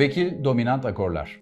Vekil dominant akorlar.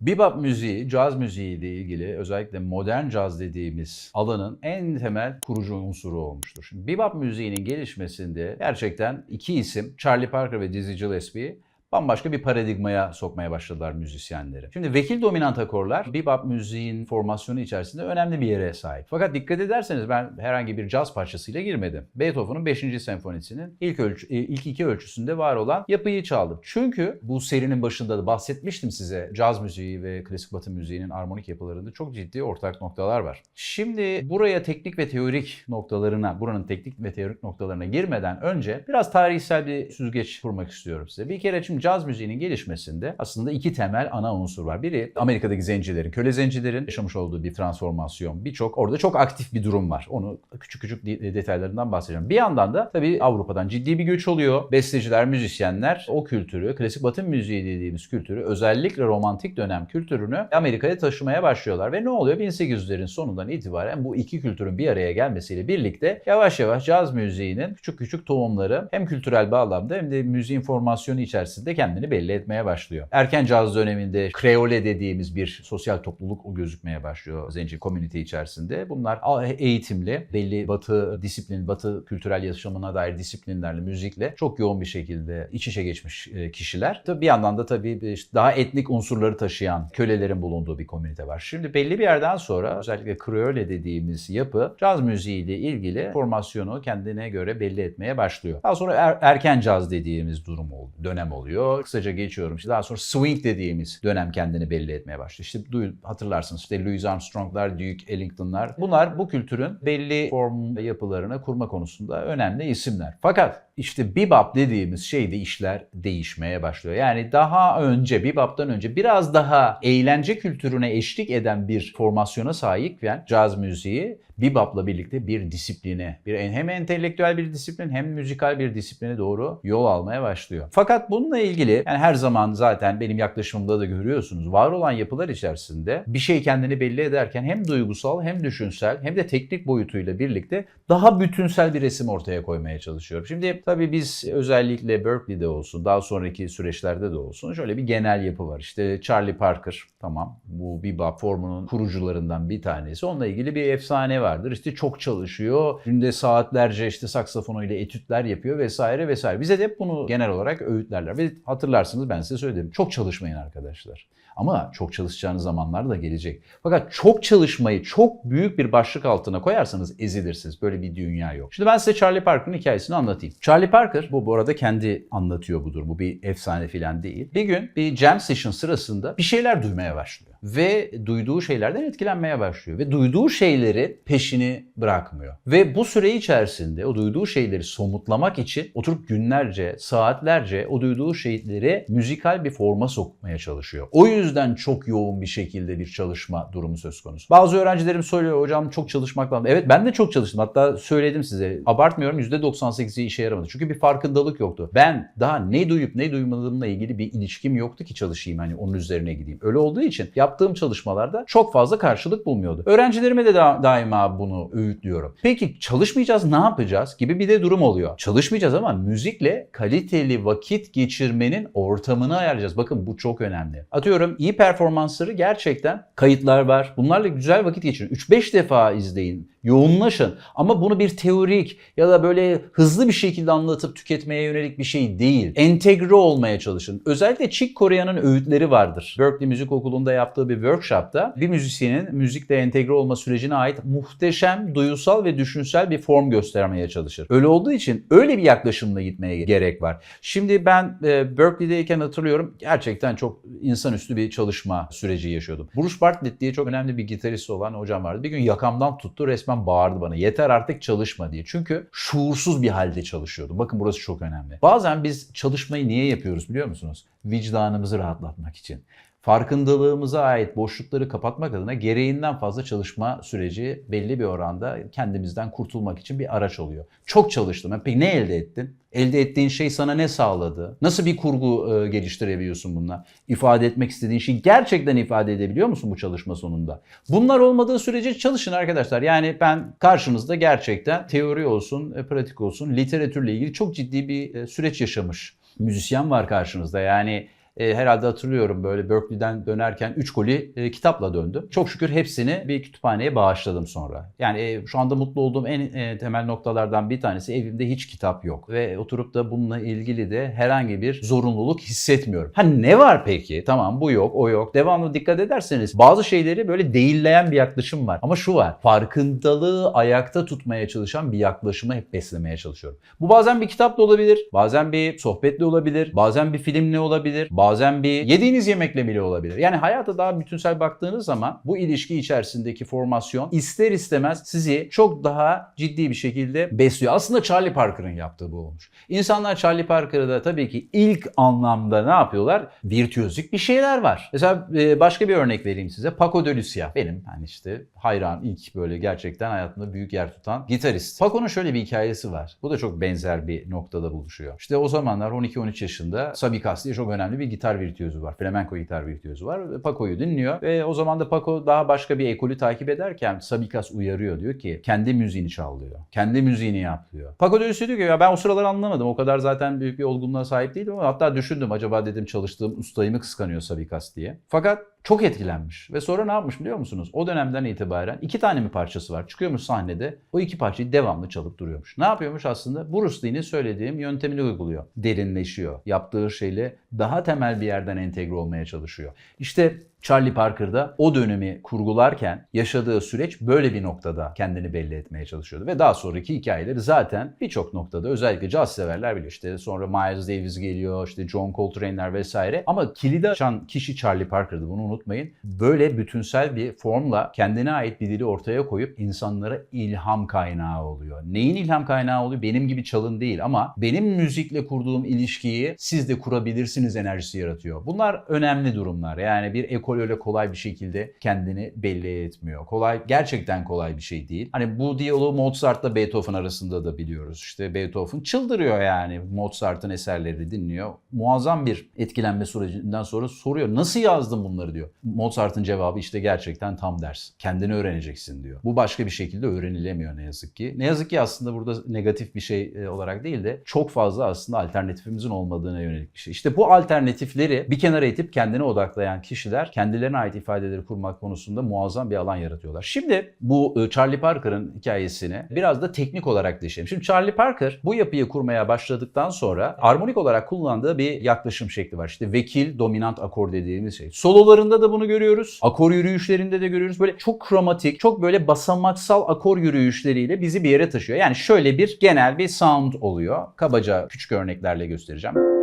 Bebop müziği, caz müziği ile ilgili özellikle modern caz dediğimiz alanın en temel kurucu unsuru olmuştur. Şimdi bebop müziğinin gelişmesinde gerçekten iki isim Charlie Parker ve Dizzy Gillespie bambaşka bir paradigmaya sokmaya başladılar müzisyenleri. Şimdi vekil dominant akorlar bebop müziğin formasyonu içerisinde önemli bir yere sahip. Fakat dikkat ederseniz ben herhangi bir caz parçasıyla girmedim. Beethoven'ın 5. senfonisinin ilk ölçü, e, ilk iki ölçüsünde var olan yapıyı çaldım. Çünkü bu serinin başında da bahsetmiştim size caz müziği ve klasik batı müziğinin armonik yapılarında çok ciddi ortak noktalar var. Şimdi buraya teknik ve teorik noktalarına, buranın teknik ve teorik noktalarına girmeden önce biraz tarihsel bir süzgeç kurmak istiyorum size. Bir kere şimdi caz müziğinin gelişmesinde aslında iki temel ana unsur var. Biri Amerika'daki zencilerin, köle zencilerin yaşamış olduğu bir transformasyon. Birçok orada çok aktif bir durum var. Onu küçük küçük de- detaylarından bahsedeceğim. Bir yandan da tabii Avrupa'dan ciddi bir göç oluyor. Besteciler, müzisyenler o kültürü, klasik batı müziği dediğimiz kültürü, özellikle romantik dönem kültürünü Amerika'ya taşımaya başlıyorlar. Ve ne oluyor? 1800'lerin sonundan itibaren bu iki kültürün bir araya gelmesiyle birlikte yavaş yavaş caz müziğinin küçük küçük tohumları hem kültürel bağlamda hem de müziğin formasyonu içerisinde kendini belli etmeye başlıyor. Erken caz döneminde kreole dediğimiz bir sosyal topluluk gözükmeye başlıyor zenci komünite içerisinde. Bunlar eğitimli, belli batı disiplin, batı kültürel yaşamına dair disiplinlerle, müzikle çok yoğun bir şekilde iç içe geçmiş e, kişiler. Tabii bir yandan da tabii işte daha etnik unsurları taşıyan kölelerin bulunduğu bir komünite var. Şimdi belli bir yerden sonra özellikle kreole dediğimiz yapı caz müziğiyle ilgili formasyonu kendine göre belli etmeye başlıyor. Daha sonra er- erken caz dediğimiz durum dönem oluyor. Kısaca geçiyorum. İşte daha sonra swing dediğimiz dönem kendini belli etmeye başlıyor. İşte duy- hatırlarsınız işte Louis Armstrong'lar, Duke Ellington'lar. Bunlar bu kültürün belli form yapılarını kurma konusunda önemli isimler. Fakat işte bebop dediğimiz şeyde işler değişmeye başlıyor. Yani daha önce bebop'tan önce biraz daha eğlence kültürüne eşlik eden bir formasyona sahipken caz müziği bebop'la birlikte bir disipline, bir hem entelektüel bir disiplin hem müzikal bir disipline doğru yol almaya başlıyor. Fakat bununla ilgili yani her zaman zaten benim yaklaşımımda da görüyorsunuz var olan yapılar içerisinde bir şey kendini belli ederken hem duygusal hem düşünsel hem de teknik boyutuyla birlikte daha bütünsel bir resim ortaya koymaya çalışıyorum. Şimdi tabii biz özellikle Berkeley'de olsun daha sonraki süreçlerde de olsun şöyle bir genel yapı var. İşte Charlie Parker tamam bu bebop formunun kurucularından bir tanesi. Onunla ilgili bir efsane vardır. İşte çok çalışıyor. Günde saatlerce işte saksafonuyla etütler yapıyor vesaire vesaire. Bize de hep bunu genel olarak öğütlerler. Ve hatırlarsınız ben size söyledim. Çok çalışmayın arkadaşlar. Ama çok çalışacağınız zamanlar da gelecek. Fakat çok çalışmayı çok büyük bir başlık altına koyarsanız ezilirsiniz. Böyle bir dünya yok. Şimdi ben size Charlie Parker'ın hikayesini anlatayım. Charlie Parker bu bu arada kendi anlatıyor bu durumu. Bir efsane filan değil. Bir gün bir jam session sırasında bir şeyler duymaya başlıyor. Ve duyduğu şeylerden etkilenmeye başlıyor. Ve duyduğu şeyleri peşini bırakmıyor. Ve bu süre içerisinde o duyduğu şeyleri somutlamak için oturup günlerce, saatlerce o duyduğu şeyleri müzikal bir forma sokmaya çalışıyor. O yüzden çok yoğun bir şekilde bir çalışma durumu söz konusu. Bazı öğrencilerim söylüyor hocam çok çalışmak lazım. Evet ben de çok çalıştım. Hatta söyledim size. Abartmıyorum %98'i işe yaramadı. Çünkü bir farkındalık yoktu. Ben daha ne duyup ne duymadığımla ilgili bir ilişkim yoktu ki çalışayım hani onun üzerine gideyim. Öyle olduğu için yaptığım çalışmalarda çok fazla karşılık bulmuyordu. Öğrencilerime de da- daima bunu öğütlüyorum. Peki çalışmayacağız ne yapacağız gibi bir de durum oluyor. Çalışmayacağız ama müzikle kaliteli vakit geçirmenin ortamını ayarlayacağız. Bakın bu çok önemli. Atıyorum iyi performansları gerçekten kayıtlar var. Bunlarla güzel vakit geçirin. 3-5 defa izleyin. Yoğunlaşın. Ama bunu bir teorik ya da böyle hızlı bir şekilde anlatıp tüketmeye yönelik bir şey değil. Entegre olmaya çalışın. Özellikle Chick Corea'nın öğütleri vardır. Berkeley Müzik Okulu'nda yaptığı bir workshopta bir müzisyenin müzikle entegre olma sürecine ait muhteşem duyusal ve düşünsel bir form göstermeye çalışır. Öyle olduğu için öyle bir yaklaşımla gitmeye gerek var. Şimdi ben e, Berkeley'deyken hatırlıyorum gerçekten çok insanüstü bir çalışma süreci yaşıyordum. Bruce Bartlett diye çok önemli bir gitarist olan hocam vardı. Bir gün yakamdan tuttu resmen bağırdı bana yeter artık çalışma diye. Çünkü şuursuz bir halde çalışıyordum. Bakın burası çok önemli. Bazen biz çalışmayı niye yapıyoruz biliyor musunuz? Vicdanımızı rahatlatmak için. Farkındalığımıza ait boşlukları kapatmak adına gereğinden fazla çalışma süreci belli bir oranda kendimizden kurtulmak için bir araç oluyor. Çok çalıştım. Peki ne elde ettin? Elde ettiğin şey sana ne sağladı? Nasıl bir kurgu e, geliştirebiliyorsun bununla? İfade etmek istediğin şeyi gerçekten ifade edebiliyor musun bu çalışma sonunda? Bunlar olmadığı sürece çalışın arkadaşlar. Yani ben karşınızda gerçekten teori olsun, e, pratik olsun, literatürle ilgili çok ciddi bir e, süreç yaşamış müzisyen var karşınızda. Yani e, herhalde hatırlıyorum böyle Berkeley'den dönerken 3 koli e, kitapla döndüm. Çok şükür hepsini bir kütüphaneye bağışladım sonra. Yani e, şu anda mutlu olduğum en e, temel noktalardan bir tanesi evimde hiç kitap yok. Ve oturup da bununla ilgili de herhangi bir zorunluluk hissetmiyorum. Ha ne var peki? Tamam bu yok, o yok. Devamlı dikkat ederseniz bazı şeyleri böyle değilleyen bir yaklaşım var. Ama şu var. Farkındalığı ayakta tutmaya çalışan bir yaklaşımı hep beslemeye çalışıyorum. Bu bazen bir kitapla olabilir, bazen bir sohbetle olabilir, bazen bir filmle olabilir, bazen bir yediğiniz yemekle bile olabilir. Yani hayata daha bütünsel baktığınız zaman bu ilişki içerisindeki formasyon ister istemez sizi çok daha ciddi bir şekilde besliyor. Aslında Charlie Parker'ın yaptığı bu olmuş. İnsanlar Charlie Parker'ı da tabii ki ilk anlamda ne yapıyorlar? Virtüözlük bir şeyler var. Mesela e, başka bir örnek vereyim size. Paco de Lucia. Benim hani işte hayran ilk böyle gerçekten hayatımda büyük yer tutan gitarist. Paco'nun şöyle bir hikayesi var. Bu da çok benzer bir noktada buluşuyor. İşte o zamanlar 12-13 yaşında Sabicas diye çok önemli bir gitar virtüözü var. Flamenco gitar virtüözü var. Paco'yu dinliyor ve o zaman da Paco daha başka bir ekolü takip ederken Sabicas uyarıyor. Diyor ki kendi müziğini çal diyor. Kendi müziğini yap diyor. Paco Lucia diyor ki ya ben o sıralar anlamadım. O kadar zaten büyük bir olgunluğa sahip değilim ama hatta düşündüm acaba dedim çalıştığım ustayı mı kıskanıyor Sabicas diye. Fakat çok etkilenmiş ve sonra ne yapmış biliyor musunuz? O dönemden itibaren iki tane mi parçası var? Çıkıyormuş sahnede o iki parçayı devamlı çalıp duruyormuş. Ne yapıyormuş aslında? Bruce Lee'nin söylediğim yöntemini uyguluyor. Derinleşiyor. Yaptığı şeyle daha temel bir yerden entegre olmaya çalışıyor. İşte Charlie Parker'da o dönemi kurgularken yaşadığı süreç böyle bir noktada kendini belli etmeye çalışıyordu. Ve daha sonraki hikayeleri zaten birçok noktada özellikle caz severler biliyor. İşte sonra Miles Davis geliyor, işte John Coltrane'ler vesaire. Ama kilidi açan kişi Charlie Parker'dı bunu unutmayın. Böyle bütünsel bir formla kendine ait bir dili ortaya koyup insanlara ilham kaynağı oluyor. Neyin ilham kaynağı oluyor? Benim gibi çalın değil ama benim müzikle kurduğum ilişkiyi siz de kurabilirsiniz enerjisi yaratıyor. Bunlar önemli durumlar. Yani bir ekol öyle kolay bir şekilde kendini belli etmiyor. Kolay, gerçekten kolay bir şey değil. Hani bu diyaloğu Mozart'la Beethoven arasında da biliyoruz. İşte Beethoven çıldırıyor yani Mozart'ın eserleri dinliyor. Muazzam bir etkilenme sürecinden sonra soruyor. Nasıl yazdım bunları diyor. Mozart'ın cevabı işte gerçekten tam ders. Kendini öğreneceksin diyor. Bu başka bir şekilde öğrenilemiyor ne yazık ki. Ne yazık ki aslında burada negatif bir şey e, olarak değil de çok fazla aslında alternatifimizin olmadığına yönelik bir şey. İşte bu alternatifleri bir kenara itip kendine odaklayan kişiler kendilerine ait ifadeleri kurmak konusunda muazzam bir alan yaratıyorlar. Şimdi bu e, Charlie Parker'ın hikayesini biraz da teknik olarak deşelim. Şimdi Charlie Parker bu yapıyı kurmaya başladıktan sonra armonik olarak kullandığı bir yaklaşım şekli var. İşte vekil dominant akor dediğimiz şey. Sololarında da bunu görüyoruz. Akor yürüyüşlerinde de görüyoruz. Böyle çok kromatik, çok böyle basamaksal akor yürüyüşleriyle bizi bir yere taşıyor. Yani şöyle bir genel bir sound oluyor. Kabaca küçük örneklerle göstereceğim.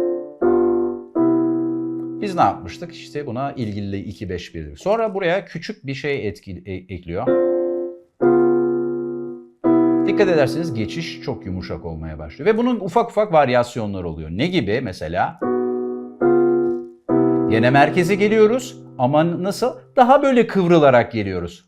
Biz ne yapmıştık? İşte buna ilgili 2-5-1. Sonra buraya küçük bir şey etki, e, ekliyor. Dikkat ederseniz geçiş çok yumuşak olmaya başlıyor. Ve bunun ufak ufak varyasyonları oluyor. Ne gibi mesela? Yine merkeze geliyoruz ama nasıl? Daha böyle kıvrılarak geliyoruz.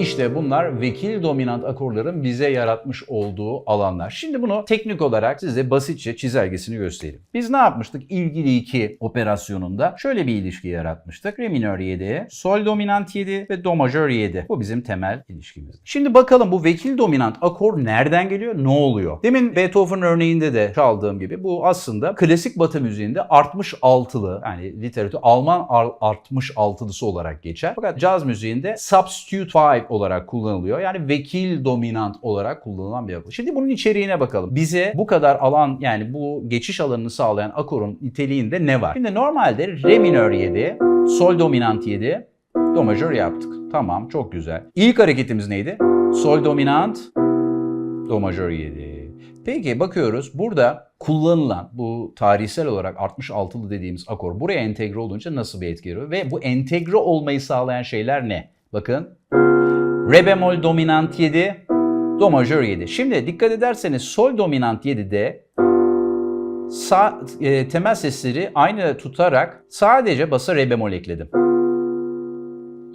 İşte bunlar vekil dominant akorların bize yaratmış olduğu alanlar. Şimdi bunu teknik olarak size basitçe çizelgesini göstereyim. Biz ne yapmıştık? İlgili iki operasyonunda şöyle bir ilişki yaratmıştık. Re minör 7, sol dominant 7 ve do majör 7. Bu bizim temel ilişkimiz. Şimdi bakalım bu vekil dominant akor nereden geliyor? Ne oluyor? Demin Beethoven örneğinde de çaldığım gibi bu aslında klasik batı müziğinde 66'lı yani literatür Alman 66'lısı olarak geçer. Fakat caz müziğinde substitute 5 olarak kullanılıyor. Yani vekil dominant olarak kullanılan bir yapı. Şimdi bunun içeriğine bakalım. Bize bu kadar alan yani bu geçiş alanını sağlayan akorun niteliğinde ne var? Şimdi normalde re minör 7, sol dominant 7, do majör yaptık. Tamam çok güzel. İlk hareketimiz neydi? Sol dominant, do majör 7. Peki bakıyoruz burada kullanılan bu tarihsel olarak 66'lı dediğimiz akor buraya entegre olunca nasıl bir etki veriyor? Ve bu entegre olmayı sağlayan şeyler ne? Bakın Re bemol dominant 7, do majör 7. Şimdi dikkat ederseniz sol dominant 7'de Sağ, e, temel sesleri aynı tutarak sadece basa re bemol ekledim.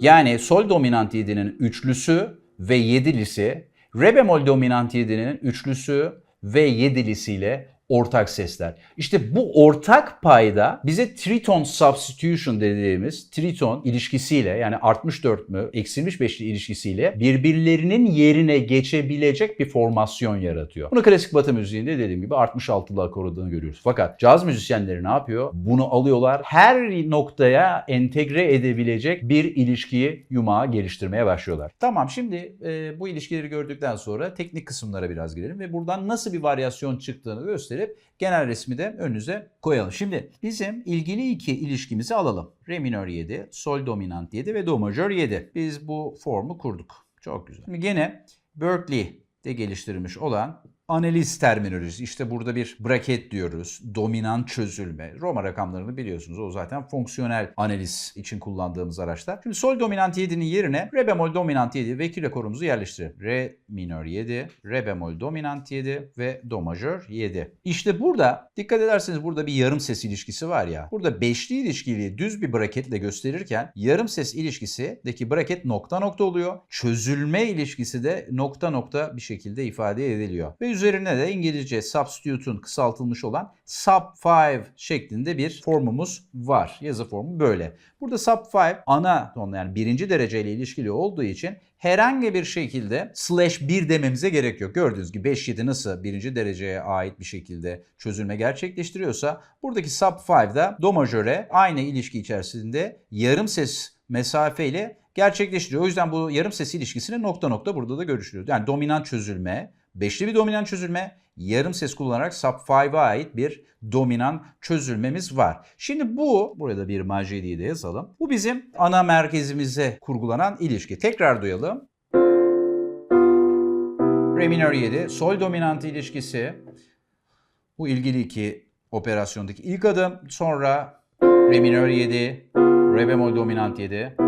Yani sol dominant 7'nin üçlüsü ve yedilisi, re bemol dominant 7'nin üçlüsü ve yedilisiyle ortak sesler. İşte bu ortak payda bize triton substitution dediğimiz triton ilişkisiyle yani artmış dörtlü, eksilmiş beşli ilişkisiyle birbirlerinin yerine geçebilecek bir formasyon yaratıyor. Bunu klasik batı müziğinde dediğim gibi artmış altılı akordunu görüyoruz. Fakat caz müzisyenleri ne yapıyor? Bunu alıyorlar. Her noktaya entegre edebilecek bir ilişkiyi yumağa geliştirmeye başlıyorlar. Tamam şimdi e, bu ilişkileri gördükten sonra teknik kısımlara biraz girelim ve buradan nasıl bir varyasyon çıktığını gösterip genel resmi de önünüze koyalım. Şimdi bizim ilgili iki ilişkimizi alalım. Re minör 7, sol dominant 7 ve do majör 7. Biz bu formu kurduk. Çok güzel. Şimdi gene Berkeley'de geliştirilmiş olan analiz terminolojisi. İşte burada bir braket diyoruz. Dominant çözülme. Roma rakamlarını biliyorsunuz. O zaten fonksiyonel analiz için kullandığımız araçlar. Şimdi sol dominant 7'nin yerine re bemol dominant 7 vekil akorumuzu yerleştirelim. Re minör 7, re bemol dominant 7 ve do majör 7. İşte burada dikkat ederseniz burada bir yarım ses ilişkisi var ya. Burada beşli ilişkili düz bir braketle gösterirken yarım ses ilişkisideki braket nokta nokta oluyor. Çözülme ilişkisi de nokta nokta bir şekilde ifade ediliyor. Ve üzerine de İngilizce substitute'un kısaltılmış olan sub 5 şeklinde bir formumuz var. Yazı formu böyle. Burada sub 5 ana tonla yani birinci dereceyle ilişkili olduğu için herhangi bir şekilde slash 1 dememize gerek yok. Gördüğünüz gibi 5-7 nasıl birinci dereceye ait bir şekilde çözülme gerçekleştiriyorsa buradaki sub 5'da do majöre aynı ilişki içerisinde yarım ses mesafeyle gerçekleştiriyor. O yüzden bu yarım ses ilişkisini nokta nokta burada da görüşülüyor. Yani dominant çözülme, beşli bir dominant çözülme, yarım ses kullanarak sub 5'a ait bir dominant çözülmemiz var. Şimdi bu, burada bir majeliği de yazalım. Bu bizim ana merkezimize kurgulanan ilişki. Tekrar duyalım. Re minör 7, sol dominant ilişkisi. Bu ilgili iki operasyondaki ilk adım. Sonra Re minör 7, Re bemol dominant 7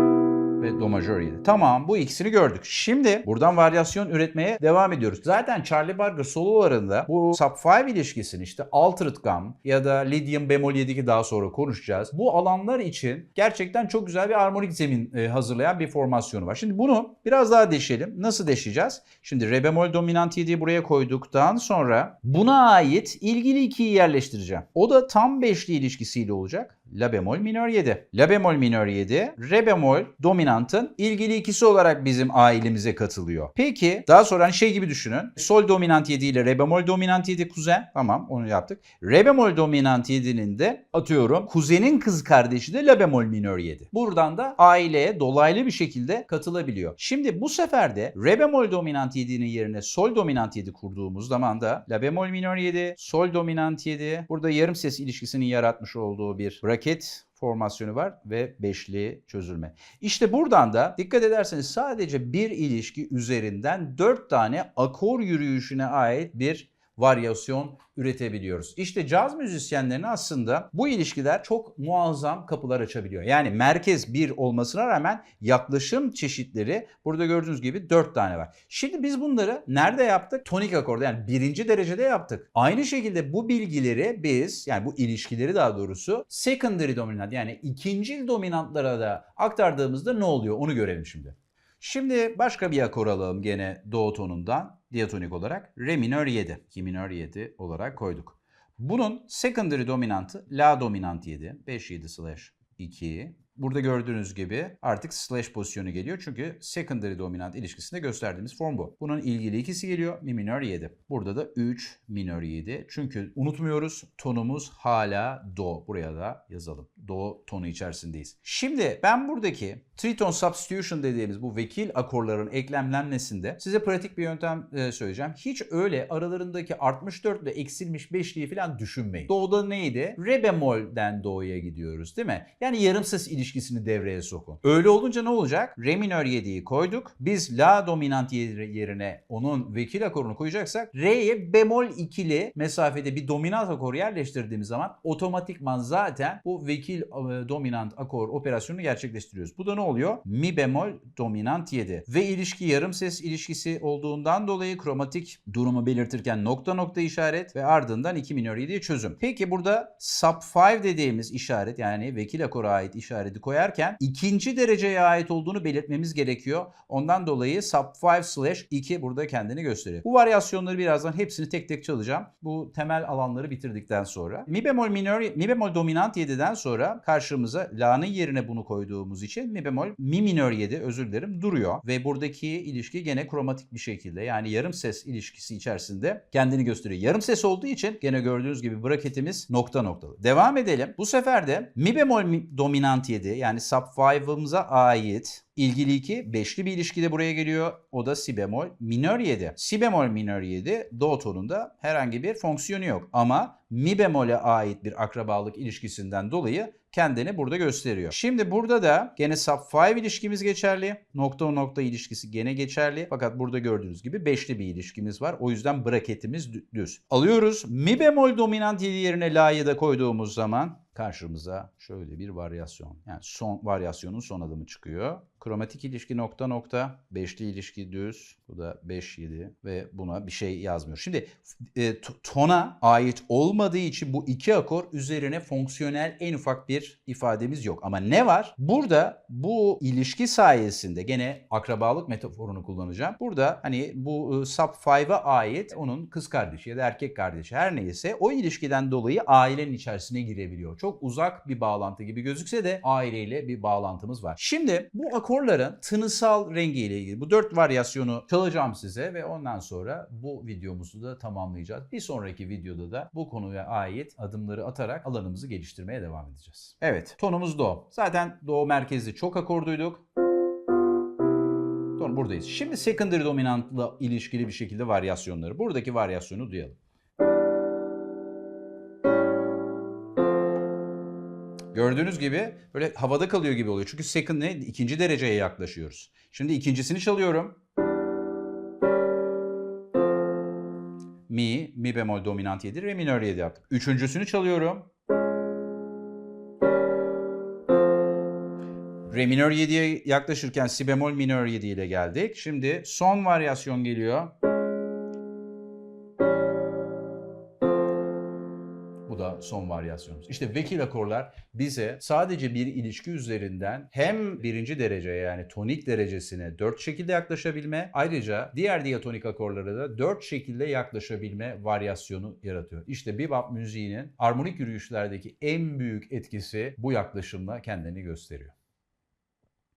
ve do majör 7. Tamam bu ikisini gördük. Şimdi buradan varyasyon üretmeye devam ediyoruz. Zaten Charlie Barker sololarında bu sub 5 ilişkisini işte altered gum ya da Lydium bemol 7 ki daha sonra konuşacağız. Bu alanlar için gerçekten çok güzel bir armonik zemin e, hazırlayan bir formasyonu var. Şimdi bunu biraz daha deşelim. Nasıl deşeceğiz? Şimdi re bemol dominant 7'yi buraya koyduktan sonra buna ait ilgili 2'yi yerleştireceğim. O da tam beşli ilişkisiyle olacak. La bemol minör 7. La bemol minör 7, re bemol dominantın ilgili ikisi olarak bizim ailemize katılıyor. Peki daha sonra hani şey gibi düşünün. Sol dominant 7 ile re bemol dominant 7 kuzen. Tamam onu yaptık. Re bemol dominant 7'nin de atıyorum kuzenin kız kardeşi de la bemol minör 7. Buradan da aileye dolaylı bir şekilde katılabiliyor. Şimdi bu sefer de re bemol dominant 7'nin yerine sol dominant 7 kurduğumuz zaman da la bemol minör 7, sol dominant 7. Burada yarım ses ilişkisinin yaratmış olduğu bir braket formasyonu var ve beşli çözülme. İşte buradan da dikkat ederseniz sadece bir ilişki üzerinden dört tane akor yürüyüşüne ait bir varyasyon üretebiliyoruz. İşte caz müzisyenlerine aslında bu ilişkiler çok muazzam kapılar açabiliyor. Yani merkez bir olmasına rağmen yaklaşım çeşitleri burada gördüğünüz gibi 4 tane var. Şimdi biz bunları nerede yaptık? Tonik akorda yani birinci derecede yaptık. Aynı şekilde bu bilgileri biz yani bu ilişkileri daha doğrusu secondary dominant yani ikinci dominantlara da aktardığımızda ne oluyor onu görelim şimdi. Şimdi başka bir akor alalım gene do tonundan diatonik olarak. Re minör 7. Ki minör 7 olarak koyduk. Bunun secondary dominantı La dominant 7. 5-7 slash 2. Burada gördüğünüz gibi artık slash pozisyonu geliyor. Çünkü secondary dominant ilişkisinde gösterdiğimiz form bu. Bunun ilgili ikisi geliyor. Mi minör 7. Burada da 3 minör 7. Çünkü unutmuyoruz tonumuz hala do. Buraya da yazalım. Do tonu içerisindeyiz. Şimdi ben buradaki triton substitution dediğimiz bu vekil akorların eklemlenmesinde size pratik bir yöntem e, söyleyeceğim. Hiç öyle aralarındaki 64 ile eksilmiş 5'liği falan düşünmeyin. Do'da neydi? Re bemolden do'ya gidiyoruz değil mi? Yani yarım ses ilişkisini devreye sokun. Öyle olunca ne olacak? Re minör 7'yi koyduk. Biz la dominant yerine onun vekil akorunu koyacaksak re'ye bemol ikili mesafede bir dominant akor yerleştirdiğimiz zaman otomatikman zaten bu vekil e, dominant akor operasyonunu gerçekleştiriyoruz. Bu da ne oluyor? Mi bemol dominant 7. Ve ilişki yarım ses ilişkisi olduğundan dolayı kromatik durumu belirtirken nokta nokta işaret ve ardından 2 minör 7'ye çözüm. Peki burada sub 5 dediğimiz işaret yani vekil akora ait işareti koyarken ikinci dereceye ait olduğunu belirtmemiz gerekiyor. Ondan dolayı sub 5 slash 2 burada kendini gösteriyor. Bu varyasyonları birazdan hepsini tek tek çalacağım. Bu temel alanları bitirdikten sonra. Mi bemol minör, mi bemol dominant 7'den sonra karşımıza la'nın yerine bunu koyduğumuz için mi bemol mi minör 7 özür dilerim duruyor. Ve buradaki ilişki gene kromatik bir şekilde yani yarım ses ilişkisi içerisinde kendini gösteriyor. Yarım ses olduğu için gene gördüğünüz gibi braketimiz nokta noktalı. Devam edelim. Bu sefer de mi bemol mi- dominant 7 yani sub 5'ımıza ait İlgili 2 beşli bir ilişkide buraya geliyor. O da si bemol minör 7. Si bemol minör 7 do tonunda herhangi bir fonksiyonu yok. Ama mi bemole ait bir akrabalık ilişkisinden dolayı kendini burada gösteriyor. Şimdi burada da gene sub 5 ilişkimiz geçerli. Nokta nokta ilişkisi gene geçerli. Fakat burada gördüğünüz gibi beşli bir ilişkimiz var. O yüzden braketimiz dü- düz. Alıyoruz. Mi bemol dominant 7 yerine la'yı da koyduğumuz zaman karşımıza şöyle bir varyasyon. Yani son varyasyonun son adımı çıkıyor. Kromatik ilişki nokta nokta, beşli ilişki düz. Bu da 5 7 ve buna bir şey yazmıyor. Şimdi e, tona ait olmadığı için bu iki akor üzerine fonksiyonel en ufak bir ifademiz yok. Ama ne var? Burada bu ilişki sayesinde gene akrabalık metaforunu kullanacağım. Burada hani bu e, sub 5'e ait onun kız kardeşi ya da erkek kardeşi her neyse o ilişkiden dolayı ailenin içerisine girebiliyor. Çok uzak bir bağlantı gibi gözükse de aileyle bir bağlantımız var. Şimdi bu akorların tınısal rengiyle ilgili bu dört varyasyonu çalacağım size ve ondan sonra bu videomuzu da tamamlayacağız. Bir sonraki videoda da bu konuya ait adımları atarak alanımızı geliştirmeye devam edeceğiz. Evet tonumuz do. Zaten do merkezli çok akorduyduk. Ton buradayız. Şimdi secondary dominantla ilişkili bir şekilde varyasyonları. Buradaki varyasyonu duyalım. Gördüğünüz gibi böyle havada kalıyor gibi oluyor. Çünkü second ne? İkinci dereceye yaklaşıyoruz. Şimdi ikincisini çalıyorum. Mi, mi bemol dominant 7, re minör 7 yaptım. Üçüncüsünü çalıyorum. Re minör 7'ye yaklaşırken si bemol minör 7 ile geldik. Şimdi son varyasyon geliyor. Son varyasyonumuz. İşte vekil akorlar bize sadece bir ilişki üzerinden hem birinci derece yani tonik derecesine dört şekilde yaklaşabilme ayrıca diğer diatonik akorlara da dört şekilde yaklaşabilme varyasyonu yaratıyor. İşte bebop müziğinin armonik yürüyüşlerdeki en büyük etkisi bu yaklaşımla kendini gösteriyor.